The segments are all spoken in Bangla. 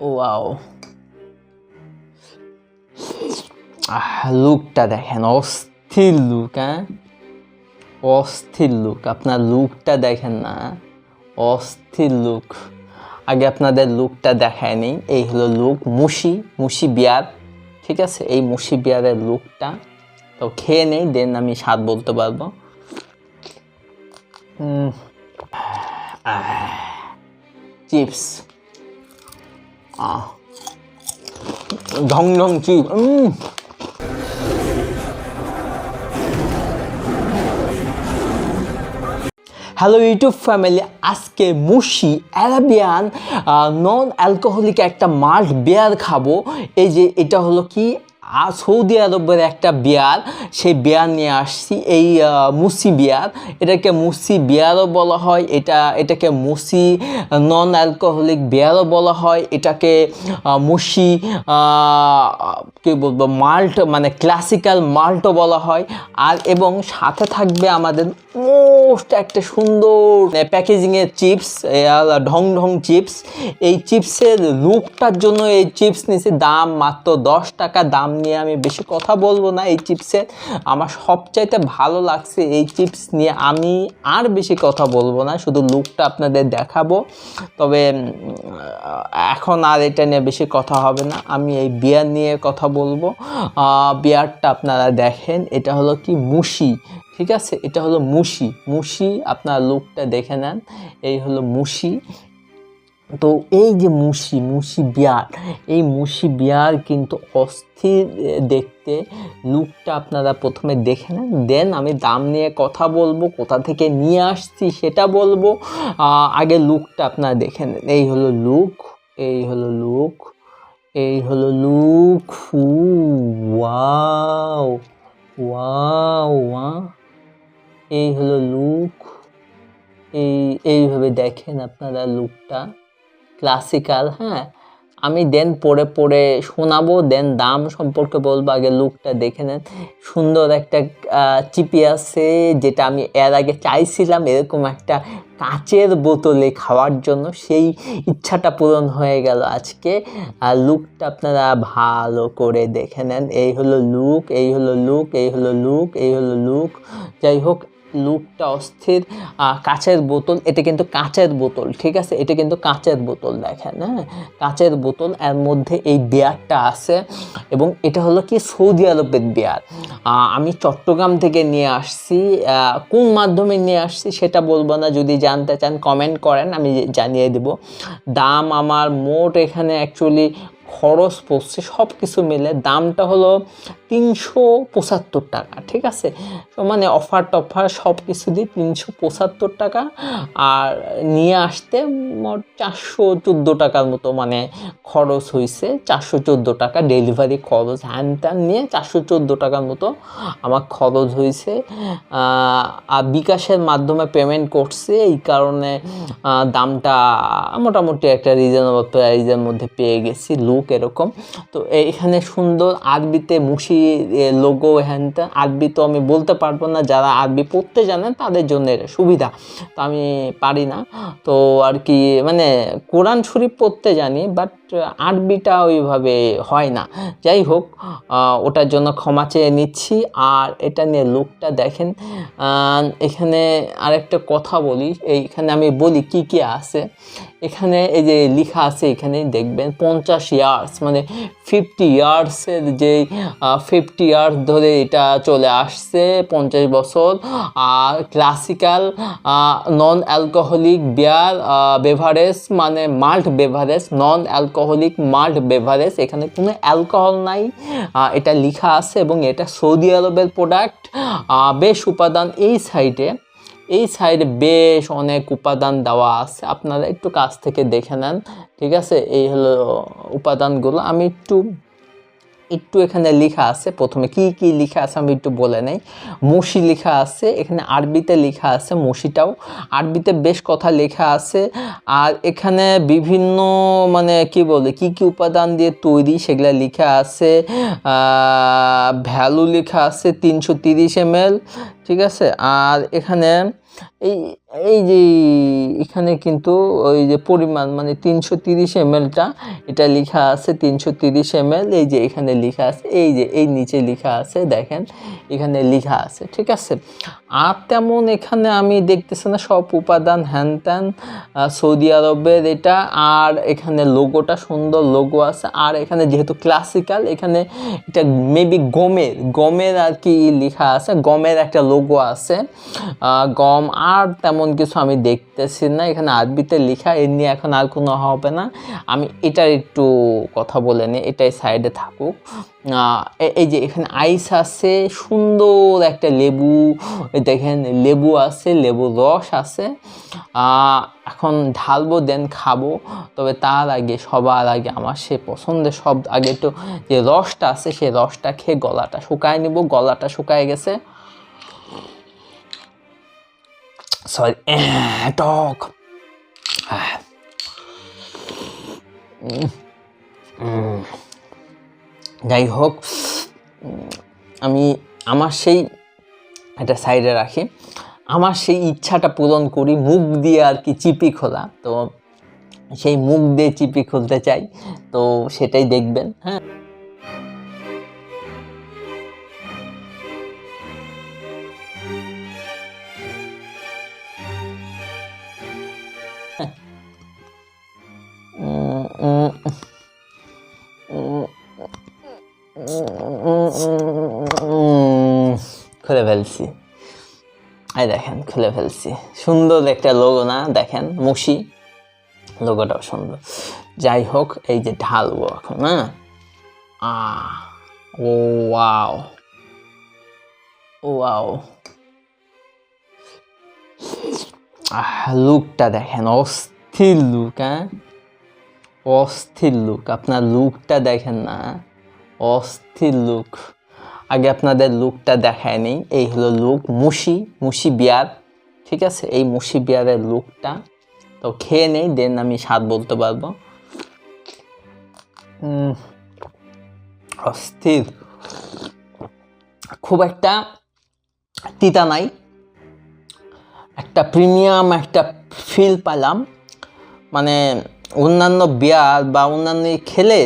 ওয়াও আহ, লুকটা দেখেন অস্থির লুক হ্যাঁ? অস্থির লুক আপনার লুকটা দেখেন না অস্থির লুক আগে আপনাদের লুকটা দেখায় নেই এই হলো লুক মুশি মুশি বিয়ার ঠিক আছে? এই মুশি বিয়ারের লুকটা তো খেয়ে নেই দেন আমি স্বাদ বলতে পারব। চিপস। ঢং ঢং 음! উম হ্যালো ইউটিউব ফ্যামিলি আজকে মুশি অ্যারাবিয়ান নন অ্যালকোহলিক একটা মাল্ট বিয়ার খাব। এই যে, এটা হলো কি? সৌদি আরবের একটা বিয়ার, সেই বিয়ার নিয়ে আসছি। এই মুসি বিয়ার, এটাকে মুসি বিয়ারও বলা হয়, এটা, এটাকে মুসি নন অ্যালকোহলিক বিয়ারও বলা হয়, এটাকে মুসি কি বলব, মাল্ট মানে ক্লাসিক্যাল মাল্টও বলা হয়। আর এবং সাথে থাকবে আমাদের মোস্ট একটা সুন্দর প্যাকেজিংয়ের চিপস ঢং ঢং চিপস। এই চিপসের লুকটার জন্য এই চিপস নিয়েছি দাম মাত্র দশ টাকা, দাম নিয়ে আমি বেশি কথা বলব না এই চিপসের আমার সবচাইতে ভালো লাগছে এই চিপস নিয়ে আমি আর বেশি কথা বলব না, শুধু লুকটা আপনাদের দেখাবো। তবে এখন আর এটা নিয়ে বেশি কথা হবে না, আমি এই বিয়ার নিয়ে কথা বলব। বিয়ারটা আপনারা দেখেন, এটা হলো কি মুশি, ঠিক আছে? এটা হলো মুশি মুশি আপনার লুকটা দেখে নেন, এই হলো মুশি। তো এই যে মুশি মুশি বিয়ার, এই মুশি বিয়ার কিন্তু অস্থির দেখতে। লুকটা আপনারা প্রথমে দেখে নেন, দেন আমি দাম নিয়ে কথা বলব, কোথা থেকে নিয়ে আসছি সেটা বলব। আগে লুকটা আপনারা দেখে নেন। এই হলো লুক, এই হলো লুক, এই হলো লুক ফু ওয়াও ওয়াও, ওয়া। এই হলো লুক, এই, এইভাবে দেখেন আপনারা লুকটা। ক্লাসিক্যাল হ্যাঁ? আমি দেন পরে পরে শোনাবো দেন দাম সম্পর্কে বলব, আগে লুকটা দেখে নেন। সুন্দর একটা চিপি আছে, যেটা আমি এর আগে চাইছিলাম এরকম একটা কাচের বোতলে খাওয়ার জন্য। সেই ইচ্ছাটা পূরণ হয়ে গেল আজকে। আর লুকটা আপনারা ভালো করে দেখে নেন। এই হলো লুক এই হলো লুক এই হলো লুক এই হলো লুক যাই হোক লুকটা অস্থির কাচের বোতল, এটা কিন্তু কাচের বোতল, ঠিক আছে? এটা কিন্তু কাচের বোতল দেখেন হ্যাঁ? কাচের বোতল, এর মধ্যে এই বিয়ারটা আছে এবং এটা হলো কি সৌদি আরবের বিয়ার। আমি চট্টগ্রাম থেকে নিয়ে আসছি কোন মাধ্যমে নিয়ে আসছি সেটা বলব না, যদি জানতে চান কমেন্ট করেন, আমি জানিয়ে দেব। দাম আমার মোট এখানে অ্যাকচুয়ালি খরচ পড়ছে সব কিছু মিলে দামটা হলো তিনশো পঁচাত্তর টাকা, ঠিক আছে? মানে অফার টফার সব কিছু দিয়ে তিনশো পঁচাত্তর টাকা আর নিয়ে আসতে চারশো চোদ্দ টাকার মতো মানে খরচ হয়েছে চারশো চোদ্দ টাকা ডেলিভারি খরচ। হ্যান ত্যান নিয়ে চারশো চোদ্দ টাকার মতো আমার খরচ হয়েছে আর বিকাশের মাধ্যমে পেমেন্ট করছে, এই কারণে দামটা মোটামুটি একটা রিজনেবল প্রাইজের মধ্যে পেয়ে গেছি লুক এরকম। তো এখানে সুন্দর আরবিতে মুশি লোগো হ্যান ত্যান আরবি তো আমি বলতে পারব না, যারা আরবি পড়তে জানেন তাদের জন্য সুবিধা। তো আমি পারি না। তো আর কি মানে কোরআন শরীফ পড়তে জানি বাট আরবিটা ওইভাবে হয় না। যাই হোক ওটার জন্য ক্ষমা চেয়ে নিচ্ছি। আর এটা নিয়ে লুকটা দেখেন এখানে আরেকটা কথা বলি। এইখানে আমি বলি কি কি আছে। এখানে এই যে লেখা আছে, এখানে দেখবেন পঞ্চাশ ইয়ার্স মানে ফিফটি ইয়ার্সের যে ফিফটি ইয়ার্স ধরে এটা চলে আসছে, পঞ্চাশ বছর। আর classical non alcoholic beer beverage মানে malt beverage non alcoholic malt beverage এখানে কোনো অ্যালকোহল নাই। এটা লেখা আছে এবং এটা সৌদি আরবের প্রোডাক্ট বেশ উপাদান এই সাইডে এই সাইডে বেশ অনেক উপাদান দেওয়া আছে। আপনারা একটু কাছ থেকে দেখে নেন। ঠিক আছে? এই হলো উপাদানগুলো। আমি একটু একটু এখানে লেখা আছে, প্রথমে কি কি লেখা আছে আমি একটু বলে নেই। মসি লেখা আছে, এখানে আরবিতে লেখা আছে মসিটাও। আরবিতে বেশ কথা লেখা আছে, আর এখানে বিভিন্ন মানে কি বলে, কি কি উপাদান দিয়ে তৈরি সেগুলো লেখা আছে। ভ্যালু লেখা আছে তিনশো তিরিশ এম ঠিক আছে? আর এখানে এই এই যে এখানে কিন্তু ওই যে পরিমাণ মানে তিনশো তিরিশ এমএলটা এটা লেখা আছে তিনশো তিরিশ এমএল এই যে এখানে লেখা আছে এই যে এই নিচে লেখা আছে দেখেন এখানে লেখা আছে ঠিক আছে? আর তেমন এখানে আমি দেখতেছি না সব উপাদান হ্যান ত্যান সৌদি আরবের এটা আর এখানে লোগোটা সুন্দর লোগো আছে আর এখানে যেহেতু ক্লাসিক্যাল এখানে এটা মেবি গমের গমের আর কি লেখা আছে গমের একটা লোগো আছে আহ, গম আর তেমন কিছু আমি দেখতেছি না। এখানে আরবিতে লেখা, এর নিয়ে এখন আর কোনো হবে না। আমি এটার একটু কথা বলে নিই, এটাই সাইডে থাকুক। এই যে এখানে আইস আছে, সুন্দর একটা লেবু দেখেন লেবু আছে লেবুর রস আছে। এখন ঢালবো, দেন খাব। তবে তার আগে, সবার আগে আমার সে পছন্দের সব, আগে একটু যে রসটা আছে সেই রসটা খেয়ে গলাটা শুকায় নিব। গলাটা শুকায় গেছে। সরি টক আহ। উম, উম। যাই হোক আমি আমার সেই এটা সাইডে রাখি। আমার সেই ইচ্ছাটা পূরণ করি মুখ দিয়ে আর কি চিপি খোলা। তো সেই মুখ দিয়ে চিপি খুলতে চাই তো সেটাই দেখবেন হ্যাঁ। ফেলছি এই দেখেন, খুলে ফেলছি। সুন্দর একটা লোগো না? দেখেন মুশি লোগোটাও সুন্দর। যাই হোক, এই যে ঢালবো এখন হ্যাঁ? আ, ও, ওয়াও। ওয়াও। লুকটা দেখেন, অস্থির লুক হ্যাঁ? অস্থির লুক আপনার লুকটা দেখেন না, অস্থির লুক আগে আপনাদের লুকটা দেখায় নেই। এই হলো লুক মুশি মুশি বিয়ার। ঠিক আছে? এই মুশি বিয়ারের লুকটা তো খেয়ে নেই, দেন আমি স্বাদ বলতে পারব। অস্থির। খুব একটা তিতা নাই। একটা প্রিমিয়াম একটা ফিল পেলাম। মানে অন্যান্য বিয়ার বা অন্যান্য খেলে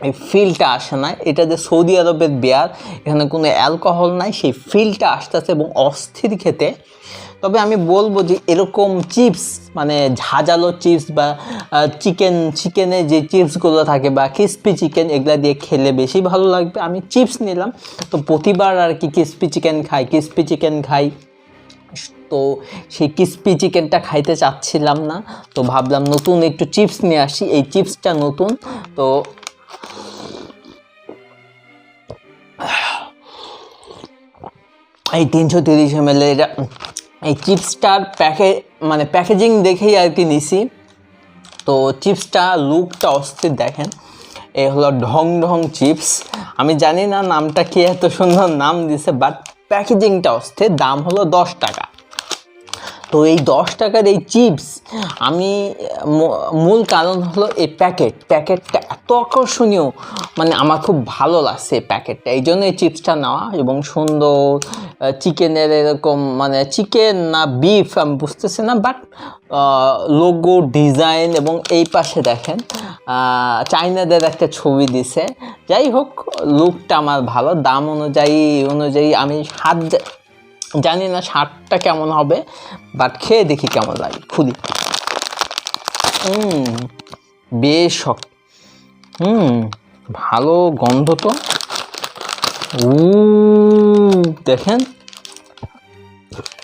এই ফিলটা আসে না এটা যে সৌদি আরবের বিয়ার, এখানে কোনো অ্যালকোহল নাই, সেই ফিলটা আসতেছে এবং অস্থির খেতে। তবে আমি বলব যে এরকম চিপস মানে ঝাঁঝালো চিপস বা চিকেন, চিকেনে যে চিপসগুলো থাকে বা ক্রিস্পি চিকেন, এগুলা দিয়ে খেলে বেশি ভালো লাগবে। আমি চিপস নিলাম। তো প্রতিবার আর কি ক্রিস্পি চিকেন খাই, ক্রিস্পি চিকেন খাই। তো সেই ক্রিস্পি চিকেনটা খাইতে চাচ্ছিলাম না। তো ভাবলাম নতুন একটু চিপস নিয়ে আসি। এই চিপসটা নতুন। তো এই তিনশো তিরিশ এম এল এই চিপসটার প্যাকে মানে প্যাকেজিং দেখেই আর কি নিছি। তো চিপসটা লুকটা অস্থির দেখেন। এ হলো ঢং ঢং চিপস। আমি জানি না নামটা কি এত সুন্দর নাম দিছে বাট প্যাকেজিংটা অস্থির, দাম হলো দশ টাকা। তো এই দশ টাকার এই চিপস, আমি মূল কারণ হলো এই প্যাকেট। প্যাকেটটা এত আকর্ষণীয় মানে আমার খুব ভালো লাগছে এই প্যাকেটটা। এই জন্য এই চিপসটা নেওয়া এবং সুন্দর চিকেনের এরকম মানে চিকেন না বিফ আমি বুঝতেছি না, বাট লোগো, ডিজাইন এবং এই পাশে দেখেন চাইনাদের একটা ছবি দিছে। যাই হোক, লুকটা আমার ভালো, দাম অনুযায়ী অনুযায়ী আমি জা- জানি না স্বাদটা কেমন হবে বাট খেয়ে দেখি কেমন লাগে, খুলি। হুম, বেশ শক্ত। হুম, ভালো গন্ধ তো। উ দেখেন।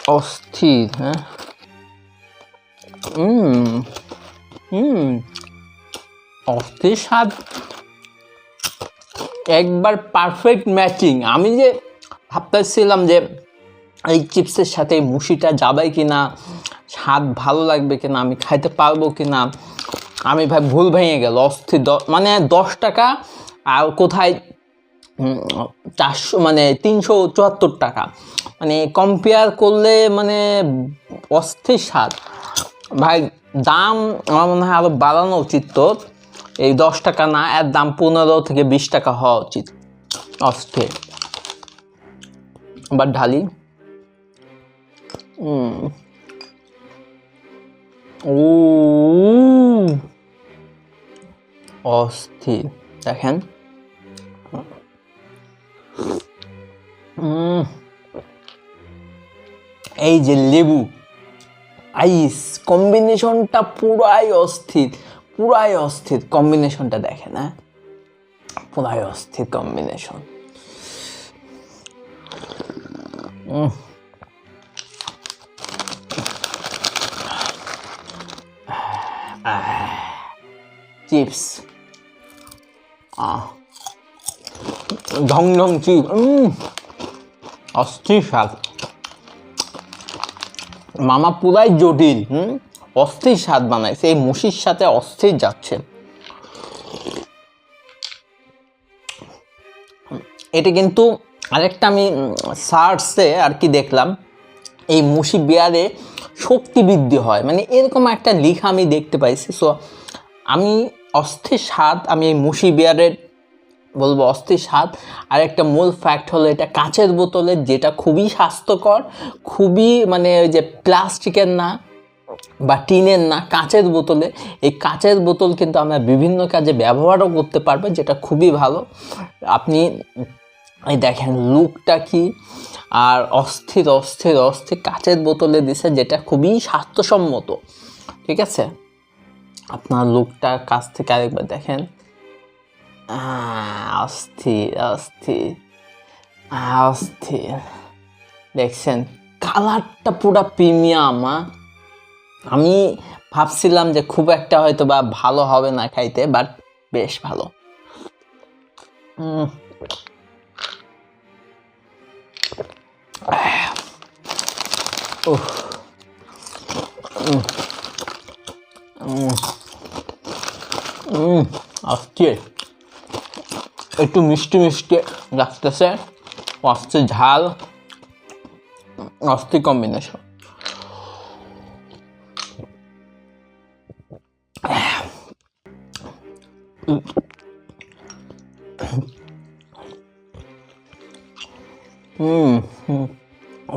অস্থির হ্যাঁ। হুম হুম, অস্থির স্বাদ। একবার পারফেক্ট ম্যাচিং আমি যে ভাবতেছিলাম যে এই চিপসের সাথে মুশিটা যাবে কি না স্বাদ ভালো লাগবে কি না আমি খাইতে পারব কি না আমি ভাই ভুল ভেঙে গেল অস্থির মানে দশ টাকা আর কোথায় চারশো মানে তিনশো চুয়াত্তর টাকা। মানে কম্পেয়ার করলে মানে অস্থির স্বাদ। ভাই দাম আমার মনে হয় আরও বাড়ানো উচিত তো। এই দশ টাকা না, এর দাম পনেরো থেকে বিশ টাকা হওয়া উচিত। অস্থির। আবার ঢালি। ও, অস্থির। দেখেন। এই যে লেবু, আইস, কম্বিনেশনটা পুরাই অস্থির পুরাই অস্থির। কম্বিনেশনটা দেখেন হ্যাঁ? পুরাই অস্থির কম্বিনেশন। চিপস। ঢং ঢং চিপ অস্থির স্বাদ। মামা পুরাই জটিল, হুম? অস্থির স্বাদ বানাইছে এই মুসির সাথে অস্থির যাচ্ছে। এটা কিন্তু আরেকটা আমি সার্চে আর কি দেখলাম, এই মুসি বিয়ারে শক্তি বৃদ্ধি হয়। মানে এরকম একটা লিখা আমি দেখতে পাইছি। সো আমি অস্থির স্বাদ, আমি এই মুসি বিয়ারের বলব অস্থির স্বাদ। আর একটা মূল ফ্যাক্ট হলো এটা কাঁচের বোতলের যেটা খুবই স্বাস্থ্যকর, খুবই মানে ওই যে প্লাস্টিকের না বা টিনের না, কাঁচের বোতলে। এই কাঁচের বোতল কিন্তু আমরা বিভিন্ন কাজে ব্যবহারও করতে পারব, যেটা খুবই ভালো। আপনি এই দেখেন, লুকটা কি? আর অস্থির অস্থির অস্থির কাঁচের বোতলে দিছে যেটা খুবই স্বাস্থ্যসম্মত, ঠিক আছে? আপনার লুকটা কাছ থেকে আরেকবার দেখেন। অস্থির অস্থির অস্থির। দেখছেন, কালারটা পুরা প্রিমিয়াম আমি ভাবছিলাম যে খুব একটা হয়তো বা ভালো হবে না খাইতে, বাট বেশ ভালো। অস্থির একটু মিষ্টি মিষ্টি লাগতেছে। আসছে ঝাল। অস্থির কম্বিনেশন হুম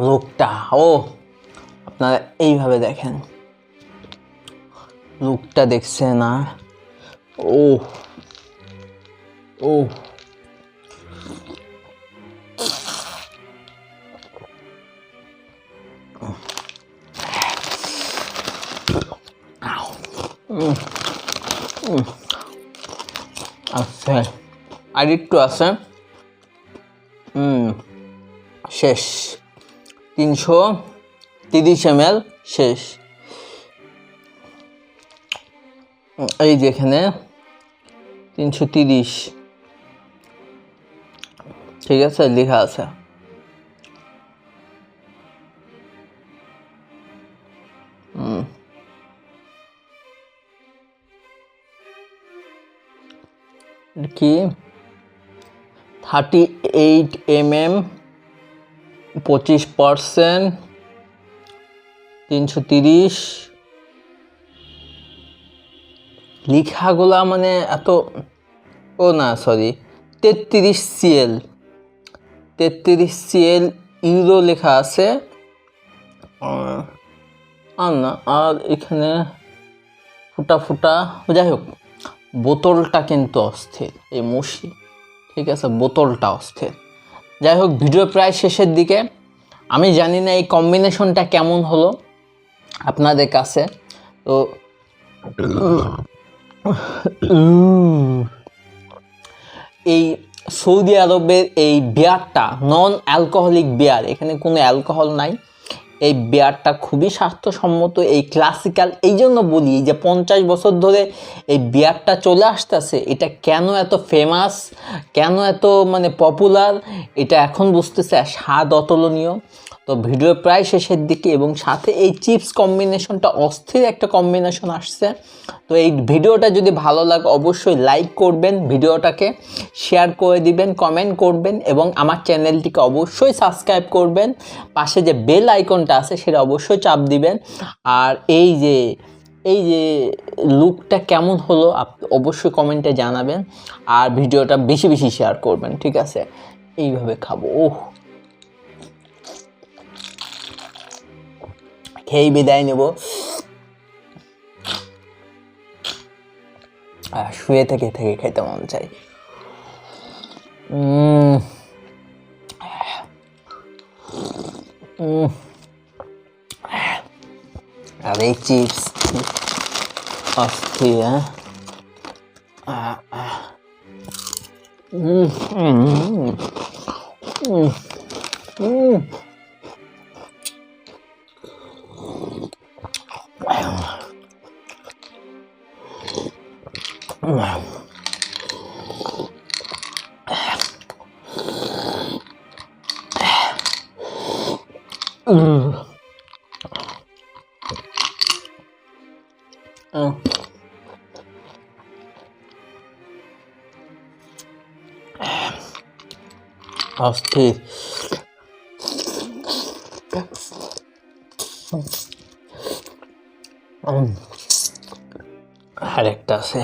লোকটা ও। আপনারা এইভাবে দেখেন। লোকটা দেখছে না। ও ও আচ্ছা আর একটু আছে। হুম শেষ। তিনশো। তিরিশ এম শেষ। এই যে এখানে তিনশো তিরিশ। ঠিক আছে, লেখা আছে। কি? থার্টি এইট এম এম পঁচিশ পার্সেন্ট। তিনশো তিরিশ। লিখাগুলা মানে এত, ও না সরি তেত্রিশ সিএল। তেত্রিশ সিএল ইউরো লেখা আছে। আর না, আর এখানে ফুটা ফুটা, যাই হোক, বোতলটা কিন্তু অস্থির, এই মুশি ঠিক আছে, বোতলটা অস্থির। যাই হোক, ভিডিও প্রায় শেষের দিকে। আমি জানি না এই কম্বিনেশনটা কেমন হলো। আপনাদের কাছে, তো এই সৌদি আরবের এই বিয়ারটা নন অ্যালকোহলিক বিয়ার এখানে কোনো অ্যালকোহল নাই। এই বিয়ারটা খুবই স্বাস্থ্যসম্মত, এই ক্লাসিক্যাল এই জন্য বলি যে পঞ্চাশ বছর ধরে এই বিয়ারটা চলে আসতেছে। এটা কেন এত ফেমাস কেন এত মানে পপুলার এটা এখন বুঝতেছে স্বাদ অতুলনীয়। তো ভিডিও প্রায় শেষের দিকে এবং সাথে এই চিপস কম্বিনেশনটা অস্থির একটা কম্বিনেশন আসছে। তো এই ভিডিওটা যদি ভালো লাগে অবশ্যই লাইক করবেন, ভিডিওটাকে শেয়ার করে দিবেন, কমেন্ট করবেন এবং আমার চ্যানেলটিকে অবশ্যই সাবস্ক্রাইব করবেন। পাশে যে বেল আইকনটা আছে সেটা অবশ্যই চাপ দিবেন। আর এই যে এই যে লুকটা কেমন হলো আপ- অবশ্যই কমেন্টে জানাবেন। আর ভিডিওটা বেশি বেশি শেয়ার করবেন, ঠিক আছে? এইভাবে খাব, ওহ! খেয়েই বিদায় নেব আহ, শুয়ে থেকে থেকে খেতে মন চাই। আর এই চিপস অস্থির হ্যাঁ হুম আহ। উম, oh আরেকটা আছে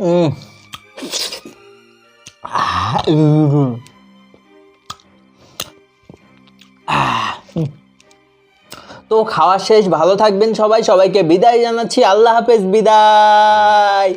উম। খাওয়া শেষ ভালো থাকবেন সবাই সবাইকে বিদায় জানাচ্ছি আল্লাহ হাফেজ বিদায়।